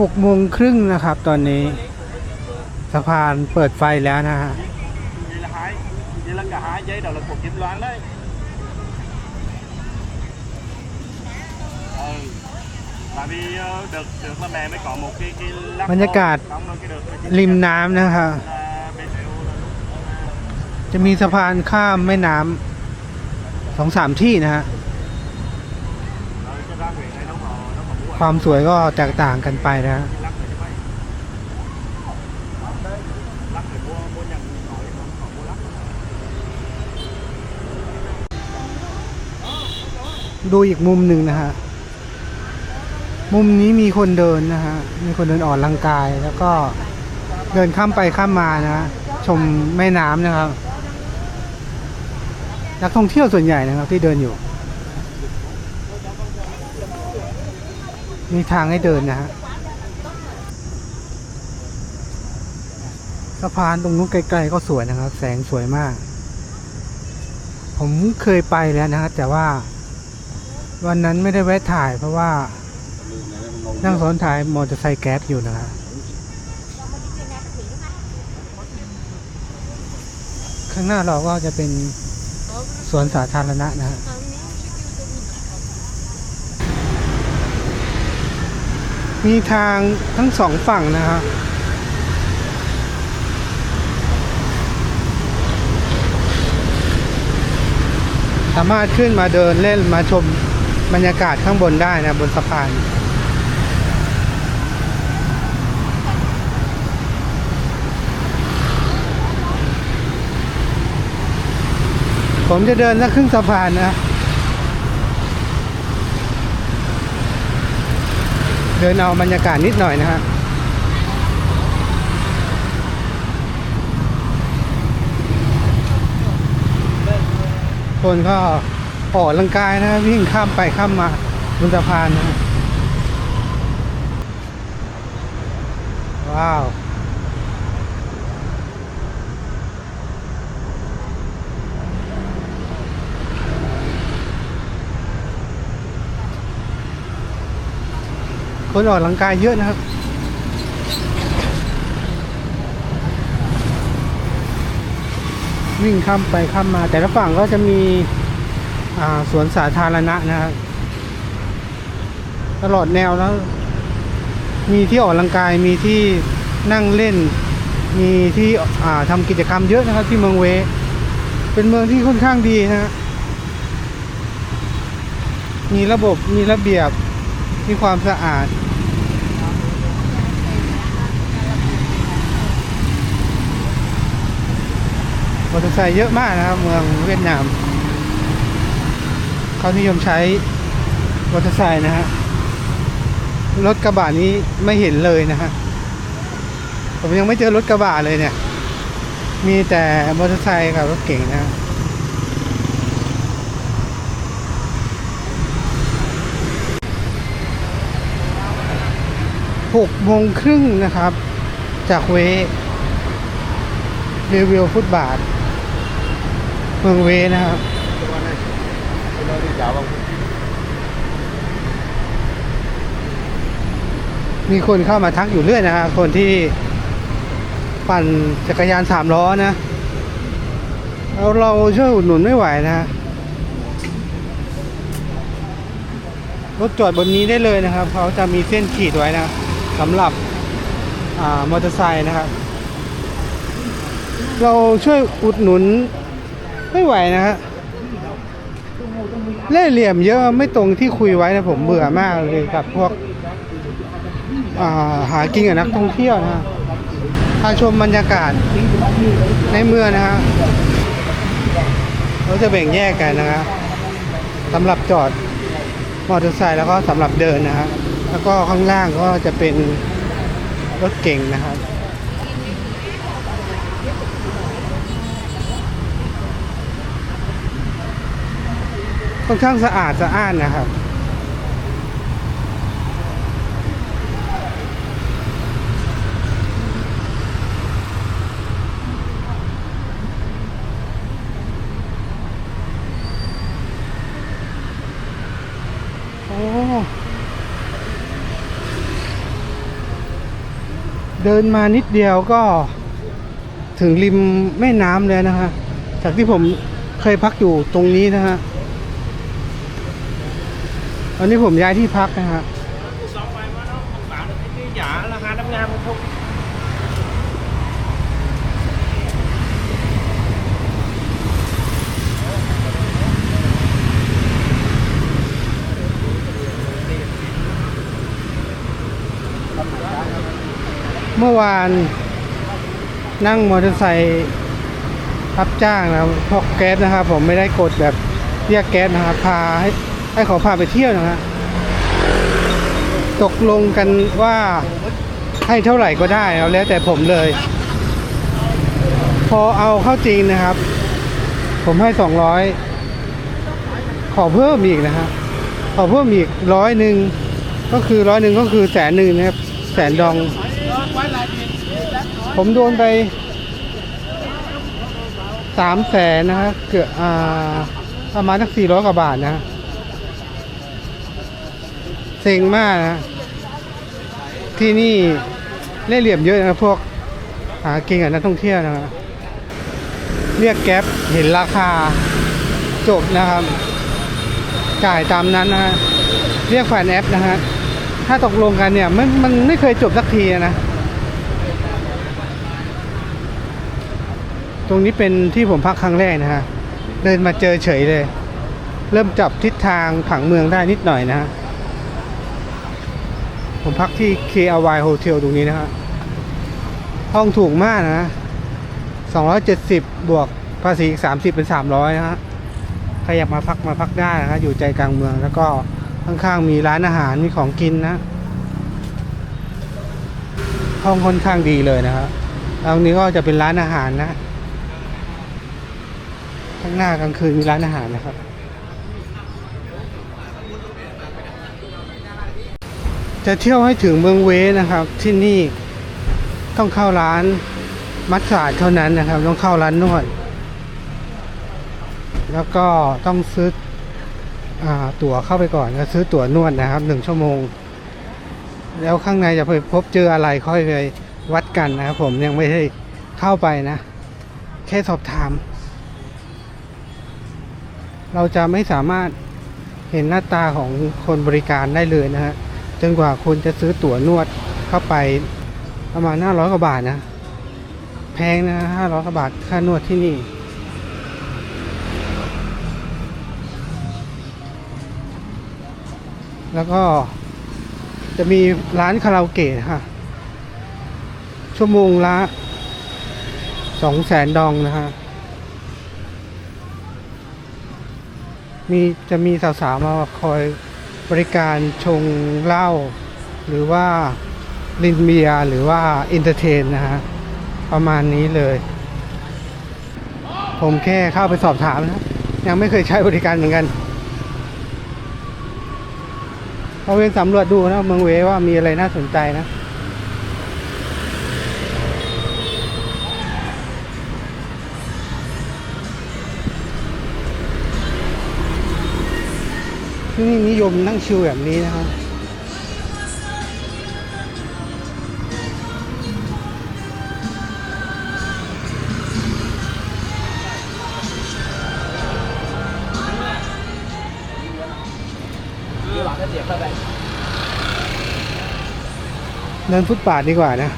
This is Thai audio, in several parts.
หกโมงครึ่งนะครับ ตอนนี้สะพานเปิดไฟแล้วนะฮะ vậy là hai vậy là cả hai dây đó là của kim loan đấy ừ tại vì ờ, được được là mẹ mới có một cái cái lắc บรรยากาศ xong rồi cái được là chính ริมน้ำนะครับ là bên đều là จะมีสะพานข้ามแม่น้ำสองสามที่นะฮะ ความสวยก็แตกต่างกันไปนะดูอีกมุมหนึ่งนะฮะ มุมนี้มีคนเดินนะฮะ มีคนเดินออกกำลังกาย แล้วก็เดินข้ามไปข้ามมานะชมแม่น้ำนะครับ นักท่องเที่ยวส่วนใหญ่นะครับที่เดินอยู่ มีทางให้เดินนะฮะสะพานตรงนู้นไกลๆก็สวยนะครับ แสงสวยมาก ผมเคยไปแล้วนะครับแต่ว่า วันนั้นไม่ได้แวะถ่ายเพราะว่า นั่งซ้อนท้ายมอเตอร์ไซค์แก๊สอยู่นะครับข้างหน้าเราก็จะเป็นสวนสาธารณะนะฮะ มีทางทั้งสองฝั่งนะครับสามารถขึ้นมาเดินเล่นมาชมบรรยากาศข้างบนได้นะบนสะพานผมจะเดินสักครึ่งสะพานนะ เดินเอาบรรยากาศนิดหน่อยนะฮะคนก็ออกลังกายนะวิ่งข้ามไปข้ามมาบนสะพานนะฮะว้าว คนออกกำลังกายเยอะนะครับ วิ่งข้ามไปข้ามมา แต่ละฝั่งก็จะมีสวนสาธารณะนะครับ ตลอดแนวแล้ว มีที่ออกกำลังกายมีที่นั่งเล่น มีที่อ่าทำกิจกรรมเยอะนะครับ ที่เมืองเว เป็นเมืองที่ค่อนข้างดีนะฮะมีระบบมีระเบียบ มีความสะอาด มอเตอร์ไซค์เยอะมากนะครับ เมืองเวียดนาม เขานิยมใช้มอเตอร์ไซค์นะฮะ รถกระบะนี้ไม่เห็นเลยนะฮะ ผมยังไม่เจอรถกระบะเลยเนี่ย มีแต่มอเตอร์ไซค์กับรถเก่งนะ ฮะหกโมงครึ่งนะครับ จากเวเรวิวฟุตบาท เมืองเวนะครับมีคนเข้ามาทักอยู่เรื่อยนะฮะคนที่ปั่นจักรยานสามล้อนะเราเราช่วยอุดหนุนไม่ไหวนะฮะรถจอดบนนี้ได้เลยนะครับ เขาจะมีเส้นขีดไว้นะ สำหรับมอเตอร์ไซค์นะครับ เราช่วยอุดหนุนไม่ไหวนะฮะเล่เหลี่ยมเยอะไม่ตรงที่คุยไว้นะผมเบื่อมากเลยกับพวกาหากินกับนักท่องเที่ยวนะฮะพาชมบรรยากาศในเมืองนะฮะเราจะแบ่งแยกกันนะครับสำหรับจอดมอเตอร์ไซค์แล้วก็สำหรับเดินนะฮะ แล้วก็ข้างล่างก็จะเป็นรถเก่งนะครับ ค่อนข้างสะอาดสะอ้านนะครับ โอ้ เดินมานิดเดียวก็ถึงริมแม่น้ำเลยนะฮะ จากที่ผมเคยพักอยู่ตรงนี้นะฮะตอนนี้ผมย้ายที่พักนะฮะ สองใบว่าน้องของฝากที่หยาราคาน้ำงานมันถูก เมื่อวานนั่งมอเตอร์ไซค์รับจ้างนะครับพกแก๊สนะครับ ผมไม่ได้กดแบบเรียกแก๊สนะครับพาให้ให้ขอพาไปเที่ยวนะฮะตกลงกันว่าให้เท่าไหร่ก็ได้เอาแล้วแต่ผมเลย พอเอาเข้าจริงนะครับ ผมให้สองร้อยขอเพิ่มอีกนะครับขอเพิ่มอีกร้อยหนึ่งก็คือร้อยหนึ่งก็คือแสนหนึ่งนะครับ แสนดอง ผมโดนไปสามแสนนะฮะเกือบอ่าประมาณสักสี่ร้อยกว่าบาทนะเซ็งมากนะ ที่นี่เล่เหลี่ยมเยอะนะพวกหากินกับนักท่องเที่ยวนะครับเรียกแก๊ปเห็นราคาจบนะครับ จ่ายตามนั้นนะฮะเรียกแฟนแอปนะฮะถ้าตกลงกันเนี่ยมันมันไม่เคยจบสักทีนะ ตรงนี้เป็นที่ผมพักครั้งแรกนะฮะ เดินมาเจอเฉยเลย เริ่มจับทิศทางผังเมืองได้นิดหน่อยนะฮะ ผมพักที่ KRY Hotel ตรงนี้นะฮะ ห้องถูกมากนะ 270 บวกภาษีอีก 30 เป็น 300 นะฮะ ใครอยากมาพักมาพักได้นะฮะอยู่ใจกลางเมืองแล้วก็ข้างๆมีร้านอาหารมีของกินนะ ห้องค่อนข้างดีเลยนะครับตรงนี้ก็จะเป็นร้านอาหารนะ ข้างหน้ากลางคืนมีร้านอาหารนะครับ จะเที่ยวให้ถึงเมืองเวนะครับ ที่นี่ต้องเข้าร้านมัสซาดเท่านั้นนะครับ ต้องเข้าร้านนวดแล้วก็ต้องซื้ออตั๋วเข้าไปก่อนก็ซื้อตั๋วนวดนะครับหนึ่งชั่วโมง แล้วข้างในจะไปพบเจออะไรค่อยไปวัดกันนะครับผมยังไม่ได้เข้าไปนะ แค่สอบถาม เราจะไม่สามารถเห็นหน้าตาของคนบริการได้เลยนะฮะจนกว่าคุณจะซื้อตั๋วนวดเข้าไปประมาณห้าร้อยกว่าบาทนะ แพงนะห้าร้อยกว่าบาทค่านวดที่นี่แล้วก็จะมีร้านคาราโอเกะค่ะ ชั่วโมงละสองแสนดองนะฮะ มีจะมีสาวๆมาคอยบริการชงเหล้าหรือว่าลินเบียหรือว่าอินเตอร์เทนนะฮะประมาณนี้เลย ผมแค่เข้าไปสอบถามนะ ยังไม่เคยใช้บริการเหมือนกันเราเวนสำรวจดูนะเมืองเวว่ามีอะไรน่าสนใจนะ ที่นี่นิยมนั่งชิลแบบนี้นะครับเดินฟุตบาทดีกว่านะ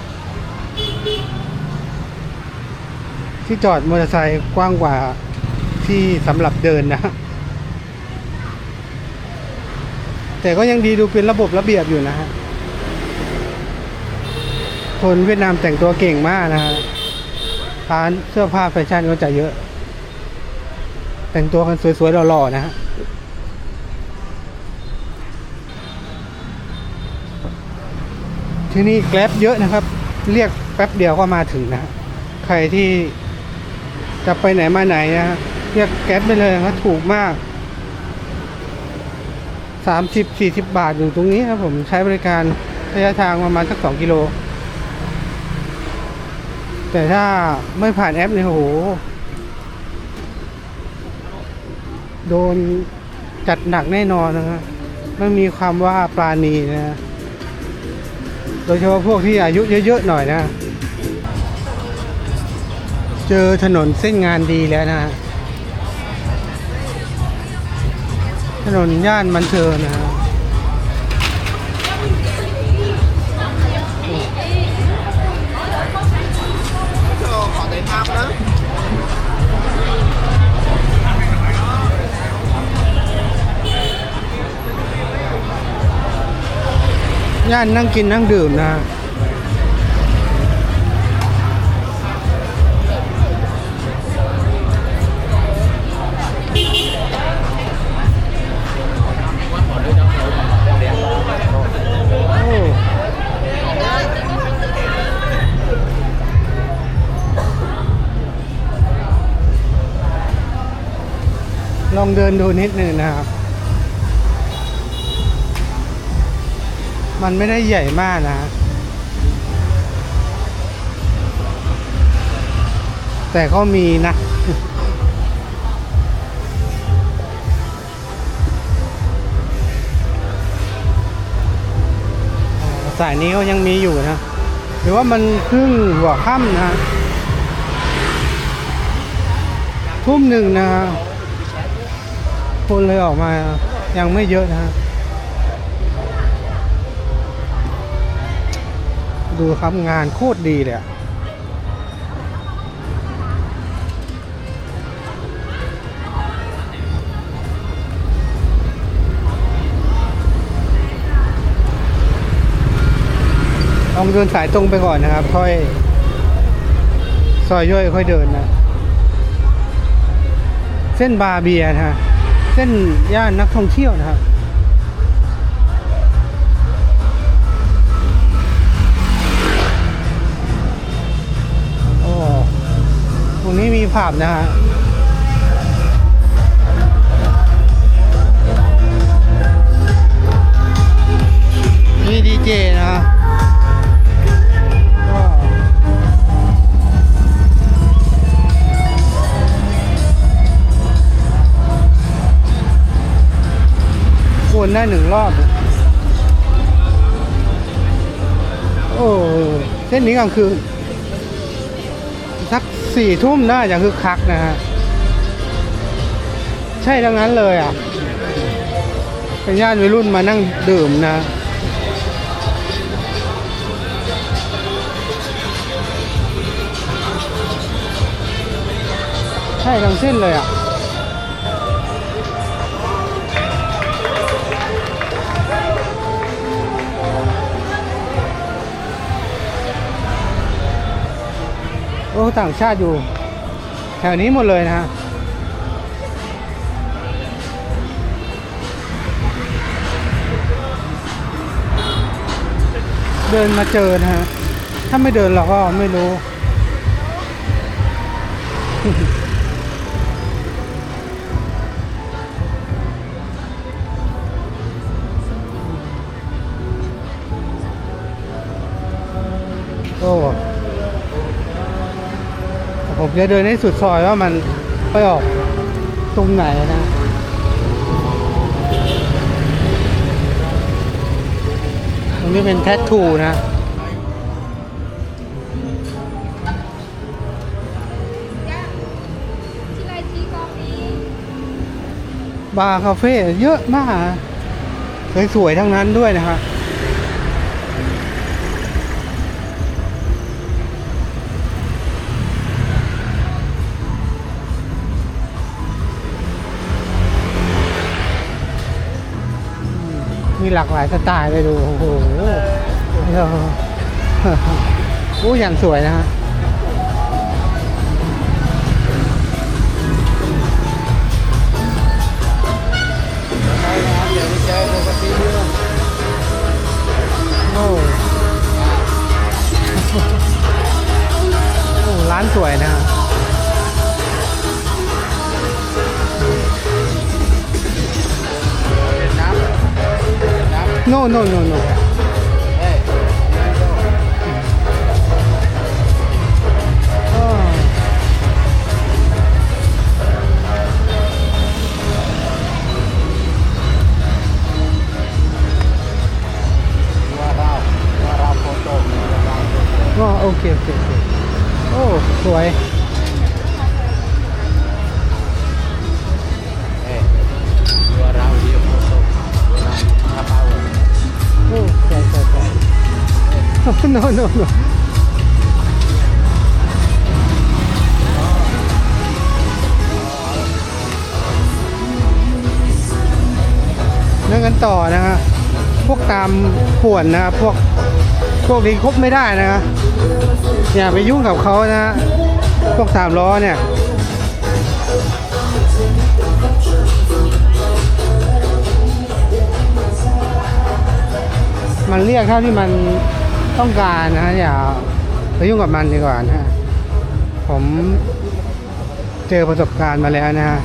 ที่จอดมอเตอร์ไซค์กว้างกว่าที่สำหรับเดินนะ แต่ก็ยังดีดูเป็นระบบระเบียบอยู่นะฮะ คนเวียดนามแต่งตัวเก่งมากนะฮะร้านเสื้อผ้าแฟชั่นก็จะเยอะ แต่งตัวกันสวยๆหล่อๆนะฮะที่นี่แกร็บเยอะนะครับ เรียกแป๊บเดียวก็มาถึงนะ ใครที่จะไปไหนมาไหนนะเรียกแก๊ปไปเลยนะครับถูกมาก สามสิบสี่สิบบาทอยู่ตรงนี้ครับผมใช้บริการระยะทางประมาณสักสองกิโล แต่ถ้าไม่ผ่านแอปเนี่ยโอ้โห โดนจัดหนักแน่นอนนะฮะไม่มีความว่าปราณีนะฮะโดยเฉพาะพวกที่อายุเยอะๆหน่อยนะ เจอถนนเส้นงานดีแล้วนะฮะ ถนนย่านมันเทิงนะฮะขอได้ภาพนะย่านนั่งกินนั่งดื่มนะ นดูนิดหนึ่งนะครับ มันไม่ได้ใหญ่มากนะ แต่ก็มีนะสายนี้ก็ยังมีอยู่นะ หรือว่ามันเพิ่งหัวค่ำนะ ทุ่มหนึ่งนะ คนเลยออกมายังไม่เยอะนะดูครับงานโคตรดีเลยอะลองเดินสายตรงไปก่อนนะครับ ค่อยซอยย่อยค่อยเดินนะ เส้นบาเบียนะฮะ ส้นย่านนักท่องเที่ยวนะครับโอ้ตรงนี้มีผับนะฮะมีดีเจนะ วนได้หนึ่งรอบ โอ้เส้นนี้กลางคืน สักสี่ทุ่มน่าจะคึกคักนะฮะ ใช่ดังนั้นเลยอะ เป็นญาติวัยรุ่นมานั่งดื่มนะใช่ทั้งเส้นเลยอะ อ้ต่างชาติอยู่ แถวนี้หมดเลยนะฮะเดินมาเจอนะฮะ ถ้าไม่เดินเราก็ไม่รู้ ผมจะเดินให้สุดซอยว่ามันไปออกตรงไหนนะตรงนี้เป็นแทททูนะบาร์คาเฟ่เยอะมากสวยๆทั้งนั้นด้วยนะฮะ มีหลากหลายสไตล์เลยดู โอ้โหออโอ้อย่างสวยนะฮะโอ้โอ้ร้านสวยนะ ฮะโน่โน่โน่โน่อ๋อเคโอเคโอเคโอ้สวย no no no เรื่องกันต่อนะฮะพวกตามข่วนนะครับพวกพวกนี้คบไม่ได้นะฮะอย่าไปยุ่งกับเขานะฮะพวกสามล้อเนี่ยมันเรียกเท่าที่มัน ต้องการนะ อย่าไปยุ่งกับมันดีกว่านะฮะผมเจอประสบการณ์มาแล้วนะฮะ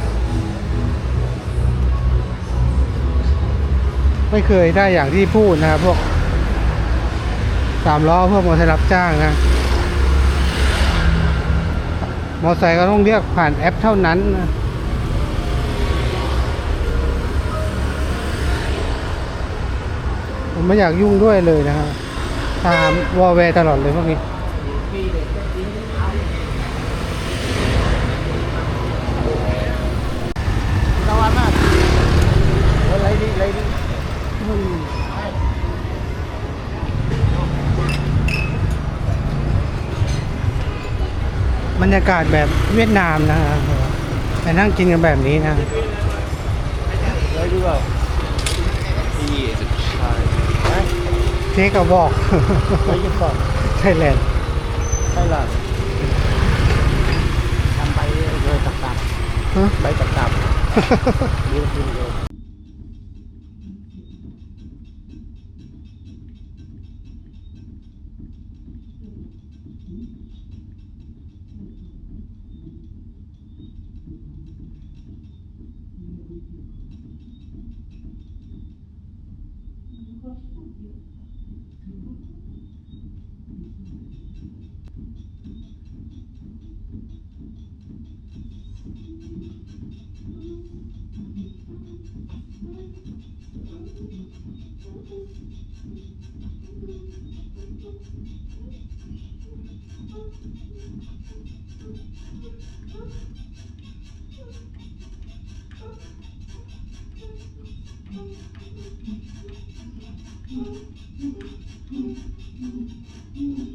ไม่เคยได้อย่างที่พูดนะครับพวกสามล้อพวกมอเตอร์ไซค์รับจ้างนะมอเตอร์ไซค์ก็ต้องเรียกผ่านแอปเท่านั้นนะผมไม่อยากยุ่งด้วยเลยนะครับ ตามวอลเวตลอดเลยพวกนี้ Kawan mas. Oh, lady, lady. บรรยากาศแบบเวียดนามนะครับไปนั่งกินกันแบบนี้นะ Lady wow. Iya, sebesar. Eh, เทกกับบอก lagi kok. ไทยแลนด์ Thailand. Sampai ke tetap. ฮะ Baik tetap. Dia pun Mm-hmm.